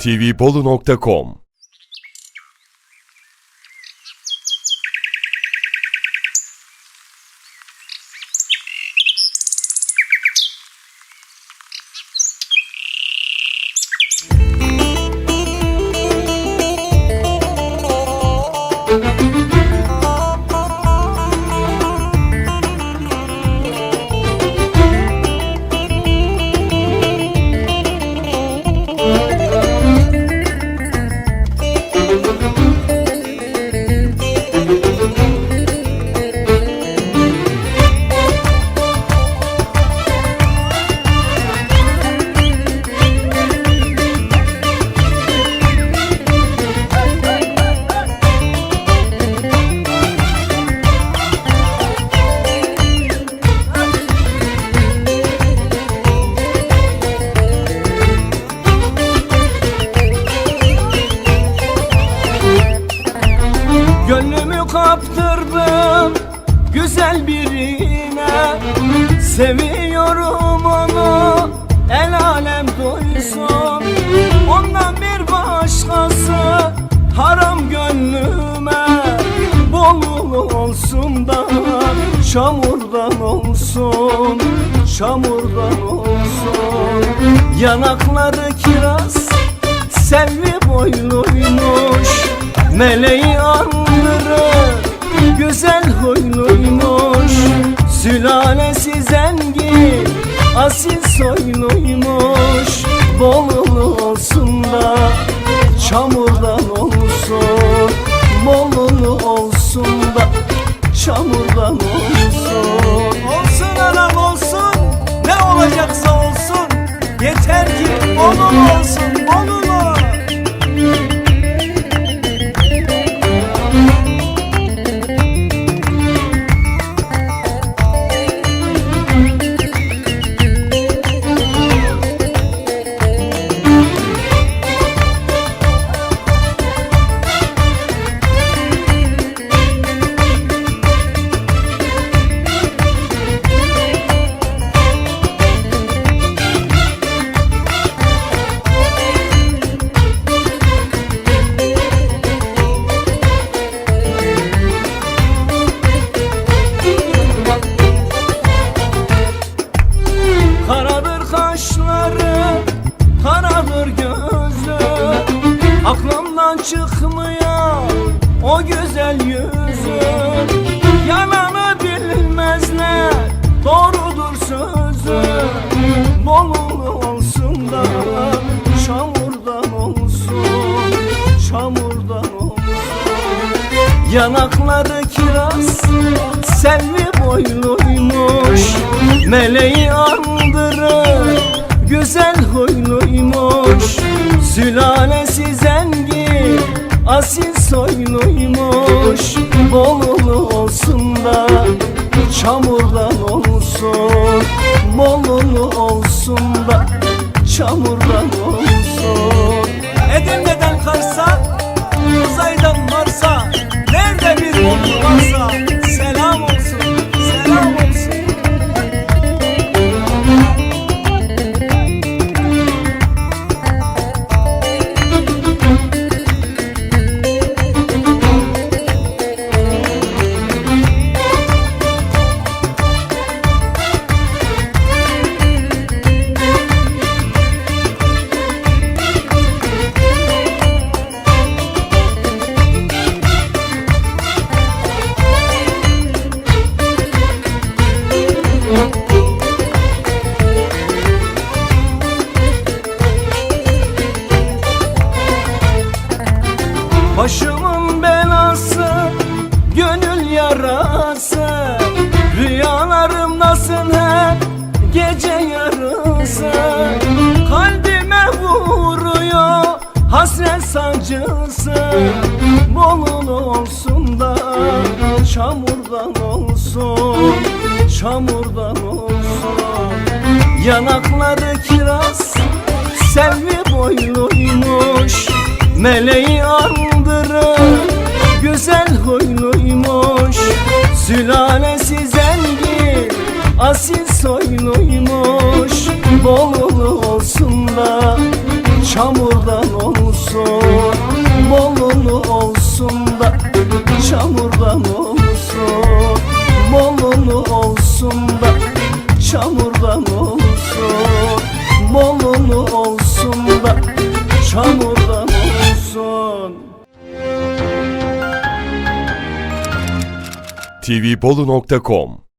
tvbolu.com Seviyorum onu el alem duysun Ondan bir başkası haram gönlüme. Bolulu olsun da çamurdan olsun Çamurdan olsun. Yanakları kiraz selvi boyluymuş Meleği andırır güzel huyluymuş Sülalesi zengin asil soyluymuş Bolulu olsun da çamurdan olsun. Bolulu olsun da çamurdan olsun. Olsun anam olsun ne olacaksa olsun. Yeter ki onun olsun çıkmıyor o güzel yüzü Yalanı bilmezler, doğrudur sözü Bolulu olsun da çamurdan olsun Çamurdan olsun. Yanakları kiraz Selvi boyluymuş. Meleği andırır Güzel huyluymuş. Sülalesi zengin Asil soyluymuş Bolulu olsun da Çamurdan olsun. Bolulu olsun da Çamurdan Nasıl hep Gece yarısı. Kalbime vuruyor Hasret sancısı. Bolun olsun da Çamurdan olsun Çamurdan olsun. Yanakları kiraz Selvi boyluymuş Meleği andırır Asil soyluymuş Bolulu olsun da Çamurdan olsun. Molunu olsun da çamurdan olsun. Molunu olsun da çamurdan olsun. Molunu olsun da çamurdan olsun. Tvbolu.com